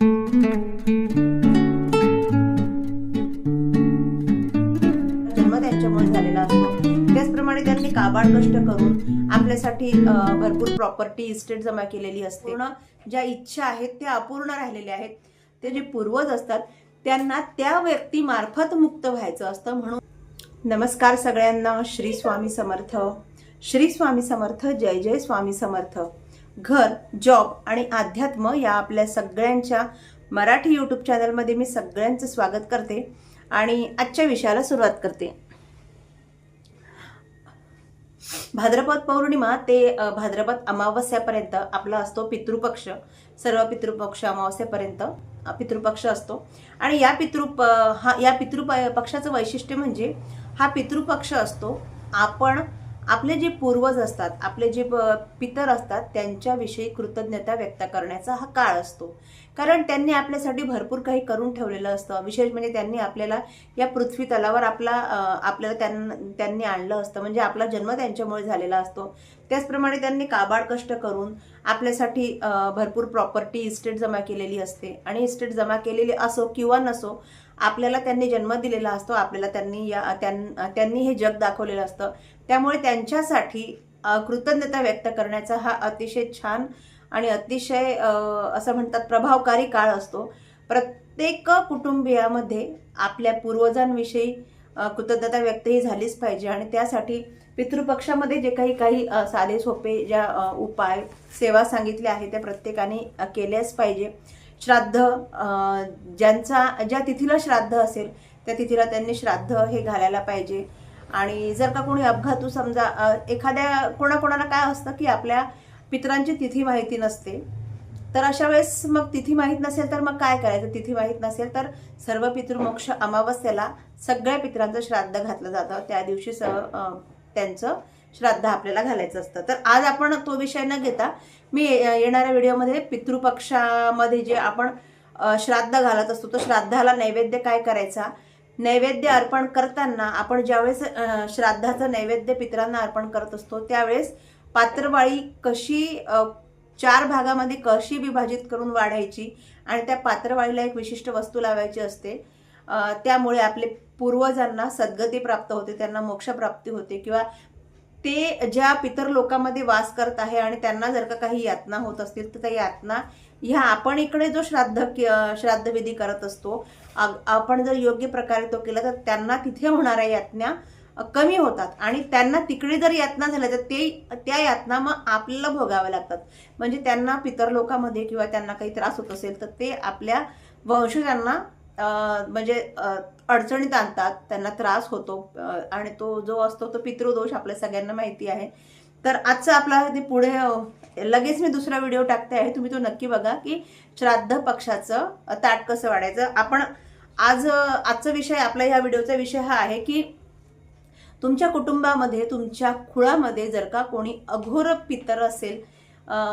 जन्म त्यांच्यामुळे झालेला असतो. त्याचप्रमाणे त्यांनी काबाड कष्ट करून आपल्यासाठी भरपूर प्रॉपर्टी इस्टेट जमा केलेली असते. पूर्ण ज्या इच्छा आहेत त्या अपूर्ण राहिलेल्या आहेत. ते जे पूर्वज असतात त्यांना त्या व्यक्तीमार्फत मुक्त व्हायचं असतं म्हणून. नमस्कार सगळ्यांना. श्री स्वामी समर्थ. श्री स्वामी समर्थ. जय जय स्वामी समर्थ. घर जॉब आणि अध्यात्म या आपल्या सगळ्यांच्या मराठी यूट्यूब चॅनलमध्ये मी सगळ्यांचं स्वागत करते आणि आजच्या विषयाला सुरुवात करते. भाद्रपद पौर्णिमा ते भाद्रपद अमावस्यापर्यंत आपला असतो पितृपक्ष. सर्व पितृपक्ष अमावस्यापर्यंत पितृपक्ष असतो. आणि या पितृ हा या पितृप पक्षाचं वैशिष्ट्य म्हणजे हा पितृपक्ष असतो आपण आपले जे पूर्वज असतात आपले जे प- पितर असतात त्यांच्याविषयी कृतज्ञता व्यक्त करण्याचा हा काळ असतो. कारण त्यांनी आपल्यासाठी भरपूर काही करून ठेवलेलं असतं. विशेष म्हणजे त्यांनी आपल्याला या पृथ्वी तलावर आपला आपल्याला त्यां त्यांनी आणलं असतं. म्हणजे आपला जन्म त्यांच्यामुळे झालेला असतो. त्याचप्रमाणे त्यांनी काबाड कष्ट करून आपल्यासाठी भरपूर प्रॉपर्टी इस्टेट जमा केलेली असते. आणि इस्टेट जमा केलेली असो किंवा नसो आपल्याला त्यांनी जन्म दिलेला असतो आपल्याला त्यांनी या त्यां- त्यांनी हे जग दाखवलेलं असतं. त्यामुळे त्यांच्यासाठी कृतज्ञता व्यक्त करण्याचा हा अतिशय छान आणि अतिशय असं म्हणतात प्रभावकारी काळ असतो. प्रत्येक कुटुंबियामध्ये आपल्या पूर्वजांविषयी कृतज्ञता व्यक्त ही झालीच पाहिजे आणि त्यासाठी पितृपक्षामध्ये जे काही काही साधे सोपे ज्या उपाय सेवा सांगितल्या आहेत त्या प्रत्येकाने केल्याच पाहिजे. श्राद्ध ज्यांचा ज्या तिथीला श्राद्ध असेल त्या तिथीला त्यांनी श्राद्ध हे घालायला पाहिजे. आणि जर का कोणी अपघातू समजा एखाद्या कोणाकोणाला काय असतं की आपल्या पितरांची तिथी माहिती नसते तर अशा वेळेस मग तिथी माहीत नसेल तर मग काय करायचं? तिथी माहीत नसेल तर सर्व पितृमोक्ष अमावस्येला सगळ्या पितरांचं श्राद्ध घातलं जातं. त्या दिवशी स त्यांचं श्राद्ध आपल्याला घालायचं असतं. तर आज आपण तो विषय न घेता मी येणाऱ्या व्हिडिओमध्ये पितृपक्षामध्ये जे आपण श्राद्ध घालत असतो तो श्राद्धाला नैवेद्य काय करायचा? नैवेद्य अर्पण करताना आपण ज्यावेळेस श्राद्धाचं नैवेद्य पितरांना अर्पण करत असतो त्यावेळेस पात्रवाळी कशी चार भागामध्ये कशी विभाजित करून वाढायची आणि त्या पात्रवाळीला एक विशिष्ट वस्तू लावायची असते. त्यामुळे आपले पूर्वजांना सद्गती प्राप्त होते त्यांना मोक्षप्राप्ती होते किंवा ते ज्या पितर लोकांमध्ये वास करत आहे आणि त्यांना जर का काही यातना होत असतील तर त्या यातना ह्या आपण इकडे जो श्राद्ध श्राद्धविधी करत असतो आपण जर योग्य प्रकारे तो केला तर त्यांना तिथे होणाऱ्या यातना कमी होतात. आणि त्यांना तिकडे जर यातना झाल्या तर ते त्या यातना मग आपल्याला भोगाव्या लागतात. म्हणजे त्यांना पितर लोकांमध्ये किंवा त्यांना काही त्रास होत असेल तर ते आपल्या वंशजांना म्हणजे अडचणीत आणतात त्यांना त्रास होतो आणि तो जो असतो तो पितृदोष आपल्या सगळ्यांना माहिती आहे. तर आजचं आपला ते पुढे लगेच मी दुसरा व्हिडिओ टाकते आहे तुम्ही तो नक्की बघा की श्राद्ध पक्षाचं ताट कसं वाढायचं. आपण आज आजचा विषय आपला ह्या व्हिडिओचा विषय हा आहे की तुमच्या कुटुंबामध्ये तुमच्या खुळामध्ये जर का कोणी अघोर पितर असेल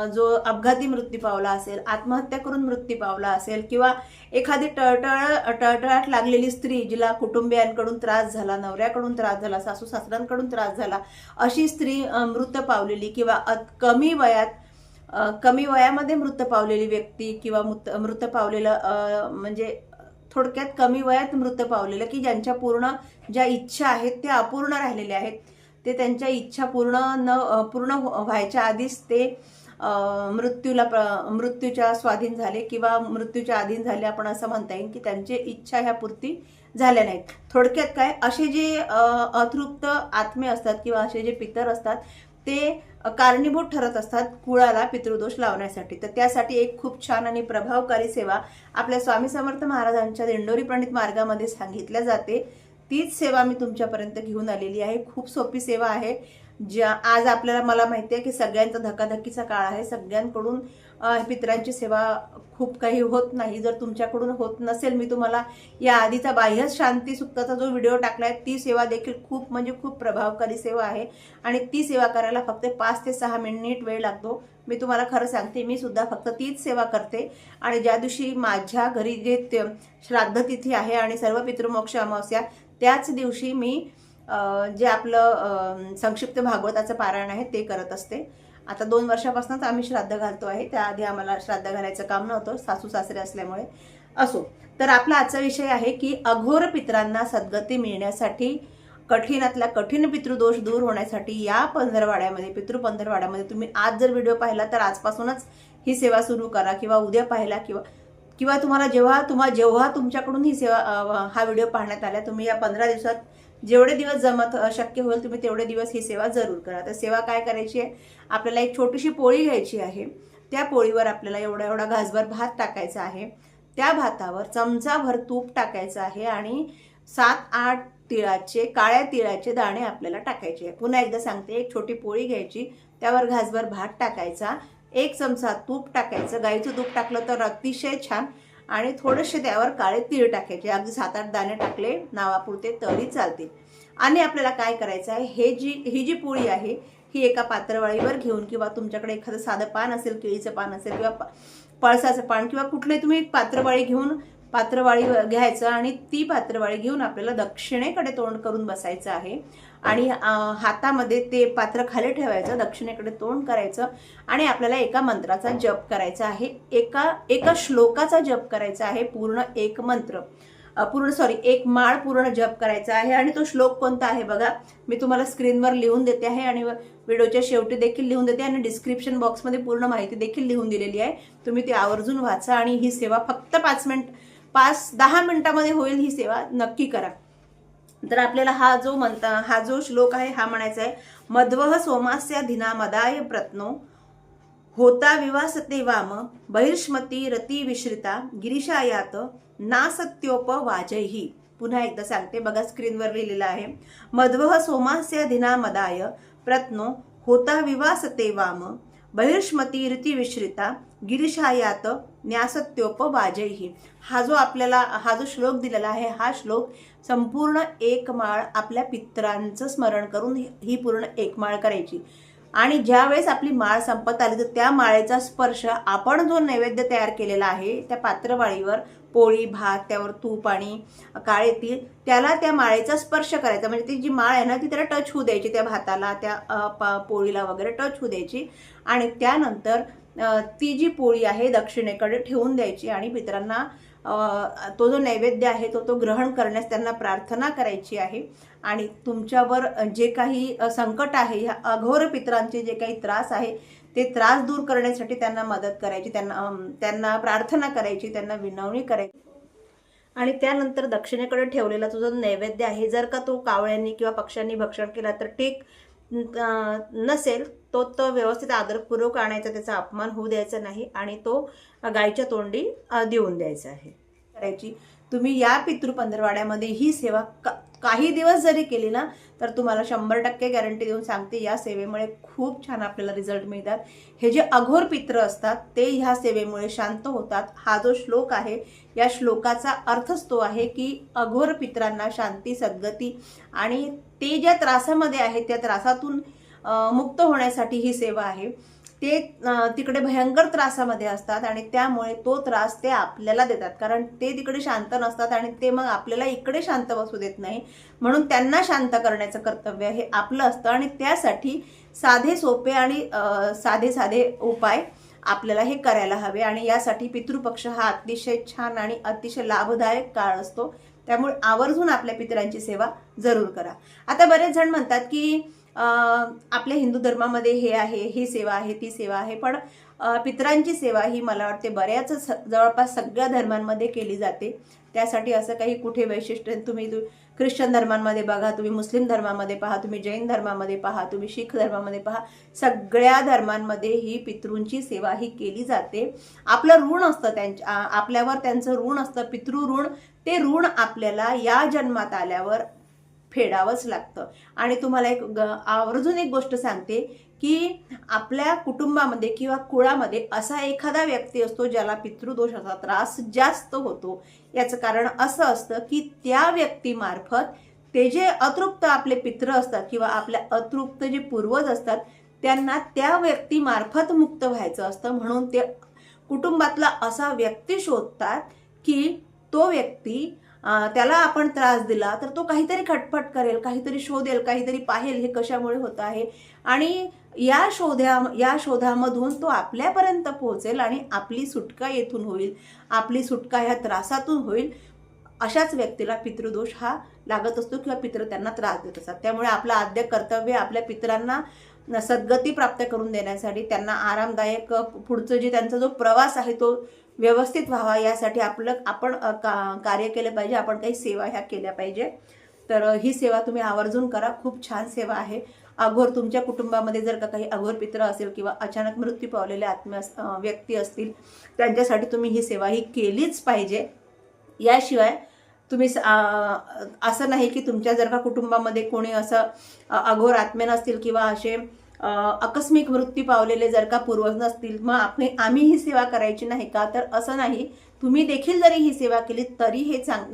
जो अपघाती मृत्यू पावला असेल आत्महत्या करून मृत्यू पावला असेल किंवा एखादी टळटळ टळटळाट लागलेली स्त्री जिला कुटुंबियांकडून त्रास झाला नवऱ्याकडून त्रास झाला सासू सासऱ्यांकडून त्रास झाला अशी स्त्री मृत पावलेली किंवा अत- कमी वयात कमी वयामध्ये मृत पावलेली व्यक्ती किंवा मृत मृत पावलेलं म्हणजे थोडक्यात कमी वयात मृत पावलेलं की ज्यांच्या पूर्ण ज्या इच्छा आहेत त्या अपूर्ण राहिलेल्या आहेत ते त्यांच्या इच्छा पूर्ण न पूर्ण व्हायच्या आधीच ते मृत्यूला प्र- मृत्यूच्या स्वाधीन झाले किंवा मृत्यूच्या अधीन झाले आपण असं म्हणता येईल की त्यांची इच्छा ह्या पूर्ती झाल्या नाहीत. थोडक्यात काय? असे जे अतृप्त आत्मे असतात किंवा असे जे पितर असतात ते कारणीभूत ठरत असतात कुळाला पितृदोष लावण्यासाठी. तर त्यासाठी एक खूप छान आणि प्रभावकारी सेवा आपल्या स्वामी समर्थ महाराजांच्या दिंडोरी प्रणित मार्गामध्ये सांगितल्या जाते. तीच सेवा मी तुमच्यापर्यंत घेऊन आलेली आहे. खूप सोपी सेवा आहे. ज्या आज आपल्याला मला माहिती आहे की सगळ्यांचा धकाधकीचा काळ आहे. सगळ्यांकडून पित्रांची पितरांची सेवा खूप काही होत नाही. जर तुमच्याकडून होत नसेल मी तुम्हाला या आधीचा बाह्य शांती सुक्ताचा जो व्हिडिओ टाकला आहे ती सेवा देखील खूप म्हणजे खूप प्रभावकारी सेवा आहे. आणि ती सेवा करायला फक्त पाच ते सहा मिनिट वेळ लागतो. मी तुम्हाला खरं सांगते मी सुद्धा फक्त तीच सेवा करते. आणि ज्या दिवशी माझ्या घरी जे ते- श्राद्ध तिथी आहे आणि सर्व पितृमोक्ष अमावस्या त्याच दिवशी मी जे आपलं संक्षिप्त भागवताचं पारायण आहे ते करत असते. आता दोन वर्षापासूनच आम्ही श्राद्ध घालतो आहे. त्याआधी आम्हाला श्राद्ध घालायचं काम नव्हतं सासू सासरे असल्यामुळे. असो तर आपला आजचा विषय आहे की अघोर पित्रांना सद्गती मिळण्यासाठी कठीणातला कठीण पितृदोष दूर होण्यासाठी या पंधरवाड्यामध्ये पितृ पंधरवाड्यामध्ये तुम्ही आज जर व्हिडिओ पाहिला तर आजपासूनच ही सेवा सुरू करा किंवा उद्या पाहिला किंवा किंवा तुम्हाला जेव्हा तुम्हाला जेव्हा तुमच्याकडून ही सेवा हा व्हिडिओ पाहण्यात आला तुम्ही या पंधरा दिवसात जेवढे दिवस जमत शक्य होईल तुम्ही तेवढे दिवस ही सेवा जरूर करा. तर सेवा काय करायची आहे? आपल्याला एक छोटीशी पोळी घ्यायची आहे. त्या पोळीवर आपल्याला एवढा एवढा घासभर भात टाकायचा आहे. त्या भातावर चमचाभर तूप टाकायचं आहे आणि सात आठ तिळाचे काळ्या तिळाचे दाणे आपल्याला टाकायचे आहे. पुन्हा एकदा सांगते एक छोटी पोळी घ्यायची. त्यावर घासभर भात टाकायचा. एक चमचा तूप टाकायचं. गाईचं तूप टाकलं तर अतिशय छान आणि थोडेसे त्यावर काळे तीळ टाकायचे. अगदी सात आठ दाणे टाकले नावापुरते तरी चालतील. आणि आपल्याला काय करायचं आहे हे जी ही जी पोळी आहे ही एका पात्रवाळीवर घेऊन किंवा तुमच्याकडे एखादं साधं पान असेल केळीचं पान असेल किंवा पळसाचं पान किंवा कुठले तुम्ही पात्रवाळी घेऊन पात्रवाळी घ्यायचं आणि ती पात्रवाळी घेऊन आपल्याला दक्षिणेकडे तोंड करून बसायचं आहे. आणि हातामध्ये ते पात्र खाली ठेवायचं दक्षिणेकडे तोंड करायचं आणि आपल्याला एका मंत्राचा जप करायचा आहे. एका एका श्लोकाचा जप करायचा आहे पूर्ण एक मंत्र. पूर्ण सॉरी एक माळ पूर्ण जप करायचा आहे आणि तो श्लोक कोणता आहे बघा. मी तुम्हाला स्क्रीनवर लिहून देते आहे आणि व्हिडिओच्या शेवटी देखील लिहून देते आणि डिस्क्रिप्शन बॉक्समध्ये पूर्ण माहिती देखील लिहून दिलेली आहे. तुम्ही ती आवर्जून वाचा आणि ही सेवा फक्त पाच मिनिट पाच दहा मिनिटामध्ये होईल ही सेवा नक्की करा. तर आपल्याला हा जो म्हणता हा जो श्लोक आहे हा म्हणायचा आहे मध्वः सोमास्य धिना मदाय प्रत्नो होता विवासते वाम बहिर्ष्मती रती विश्रिता गिरीशायात नासत्योप वाजही पुन्हा एकदा सांगते बघा स्क्रीनवर लिहिलेलं आहे. मध्वः सोमास्य धिना मदाय प्रत्नो होता विवासते वाम बहिर्ष्मती रीती विश्रिता गिरीशायात न्यासत्योप वाजही हा जो आपल्याला हा जो श्लोक दिलेला आहे हा श्लोक संपूर्ण एकमाळ आपल्या पित्रांचं स्मरण करून ही- पूर्ण एकमाळ करायची. आणि ज्यावेळेस आपली माळ संपत आली तर त्या माळेचा स्पर्श आपण जो नैवेद्य तयार केलेला आहे त्या पात्रवाळीवर पोळी भात त्यावर तूप आणि काळे तीळ त्याला त्या माळेचा स्पर्श करायचा. म्हणजे ती जी माळ आहे ना ती त्याला टच होऊ द्यायची त्या भाताला त्या प- पोळीला वगैरे टच होऊ द्यायची. आणि त्यानंतर ती जी पोळी आहे दक्षिणेकडे ठेवून द्यायची आणि मित्रांना तो जो नैवेद्य आहे तो तो ग्रहण करण्यास त्यांना प्रार्थना करायची आहे. आणि तुमच्यावर जे काही संकट आहे ह्या अघोर पितरांचे जे काही त्रास आहे ते त्रास दूर करण्यासाठी त्यांना मदत करायची त्यांना त्यांना प्रार्थना करायची त्यांना विनवणी करायची. आणि त्यानंतर दक्षिणेकडे ठेवलेला तुझा नैवेद्य आहे जर का तो कावळ्यांनी किंवा पक्ष्यांनी भक्षण केला तर ठीक नसेल तो तो व्यवस्थित आदरपूर्वक आणायचा त्याचा अपमान होऊ द्यायचा नाही आणि तो गायच्या तोंडी देऊन द्यायचा आहे. करायची. तुम्ही या पितृ पंधरवाड्यामध्ये ही सेवा क काही दिवस जरी केली ना तर तुम्हाला शंभर टक्के गॅरंटी देऊन सांगते या सेवेमुळे खूप छान आपल्याला रिझल्ट मिळतात. हे जे अघोर पित्र असतात ते ह्या सेवेमुळे शांत होतात. हा जो श्लोक आहे या श्लोकाचा अर्थच तो आहे की अघोर पित्रांना शांती सद्गती आणि ते ज्या त्रासामध्ये आहे त्या त्रासातून मुक्त होण्यासाठी ही सेवा आहे. ते तिकडे भयंकर त्रासामध्ये असतात आणि त्यामुळे तो त्रास ते आपल्याला देतात. कारण ते तिकडे शांत नसतात आणि ते मग आपल्याला इकडे शांत बसू देत नाही. म्हणून त्यांना शांत करण्याचं कर्तव्य हे आपलं असतं आणि त्यासाठी साधे सोपे आणि साधे साधे उपाय आपल्याला हे करायला हवे. आणि यासाठी पितृपक्ष हा अतिशय छान आणि अतिशय लाभदायक काळ असतो. त्यामुळे आवर्जून आपल्या पितरांची सेवा जरूर करा. आता बरेच जण म्हणतात की आपल्या हिंदू धर्मामध्ये हे आहे ही सेवा आहे ती सेवा आहे पण पितरांची सेवा ही मला वाटते बऱ्याच स- जवळपास सगळ्या धर्मांमध्ये केली जाते. त्यासाठी असं काही कुठे वैशिष्ट्य तुम्ही ख्रिश्चन धर्मांमध्ये बघा तुम्ही मुस्लिम धर्मामध्ये पहा तुम्ही जैन धर्मामध्ये पहा तुम्ही शीख धर्मामध्ये पहा सगळ्या धर्मांमध्ये ही पितृंची सेवा ही केली जाते. आपलं ऋण असतं त्यांच्या आपल्यावर त्यांचं ऋण असतं पितृ ऋण ते ऋण आपल्याला या जन्मात आल्यावर फेडावंच लागतं. आणि तुम्हाला एक ग- आवर्जून एक गोष्ट सांगते की आपल्या कुटुंबामध्ये किंवा कुळामध्ये असा एखादा व्यक्ती असतो ज्याला पितृदोषाचा त्रास जास्त होतो. याचं कारण असं असतं की त्या व्यक्तीमार्फत ते जे अतृप्त आपले पित्र असतात किंवा आपल्या अतृप्त जे पूर्वज असतात त्यांना त्या व्यक्तीमार्फत मुक्त व्हायचं असतं. म्हणून ते कुटुंबातला असा व्यक्ती शोधतात की तो व्यक्ती त्याला आपण त्रास दिला तर तो काहीतरी खटपट करेल काहीतरी शोधेल काहीतरी पाहेल हे कशामुळे होत आहे. आणि या शोध्या या शोधामधून तो आपल्यापर्यंत पोहोचेल आणि आपली सुटका येथून होईल आपली सुटका ह्या त्रासातून होईल. अशाच व्यक्तीला पितृदोष हा लागत असतो किंवा पितृ त्यांना त्रास देत असतात. त्यामुळे आपलं आद्य कर्तव्य आपल्या पितरांना सद्गती प्राप्त करून देण्यासाठी त्यांना आरामदायक पुढचं जे त्यांचा जो प्रवास आहे तो व्यवस्थित व्हावा यासाठी आपलं आपण का कार्य केलं पाहिजे आपण काही सेवा ह्या केल्या पाहिजे. तर ही सेवा तुम्ही आवर्जून करा. खूप छान सेवा आहे. अघोर तुमच्या कुटुंबामध्ये जर का काही अघोर पित्र असेल किंवा अचानक मृत्यू पावलेले आत्म्या व्यक्ती असतील त्यांच्यासाठी तुम्ही ही सेवा ही केलीच पाहिजे. याशिवाय तुम्ही असं नाही की तुमच्या जर का कुटुंबामध्ये कोणी असं अघोर आत्मे नसतील किंवा असे आकस्मिक मृत्यू पावलेले जर का पूर्वज नसतील मग आपण आम्ही ही सेवा करायची नाही का? तर असं नाही. तुम्ही देखील जरी ही सेवा केली तरी हे चांग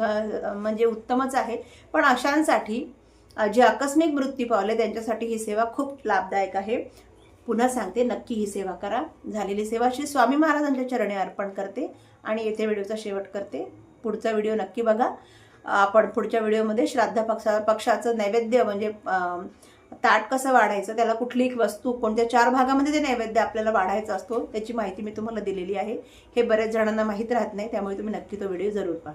म्हणजे उत्तमच आहे. पण अशांसाठी जे आकस्मिक मृत्यू पावले त्यांच्यासाठी ही सेवा खूप लाभदायक आहे. पुन्हा सांगते नक्की ही सेवा करा. झालेली सेवा श्री स्वामी महाराजांच्या चरणी अर्पण करते आणि येथे व्हिडिओचा शेवट करते. पुढचा व्हिडिओ नक्की बघा. आपण पुढच्या व्हिडिओमध्ये श्राद्ध पक्षा पक्षाचं नैवेद्य म्हणजे ताट कसं वाढायचं त्याला कुठली एक वस्तू कोणत्या चार भागामध्ये ते नैवेद्य आपल्याला वाढायचा असतो त्याची माहिती मी तुम्हाला दिलेली आहे. हे बऱ्याच जणांना माहीत राहत नाही त्यामुळे तुम्ही नक्की तो व्हिडिओ जरूर पहा.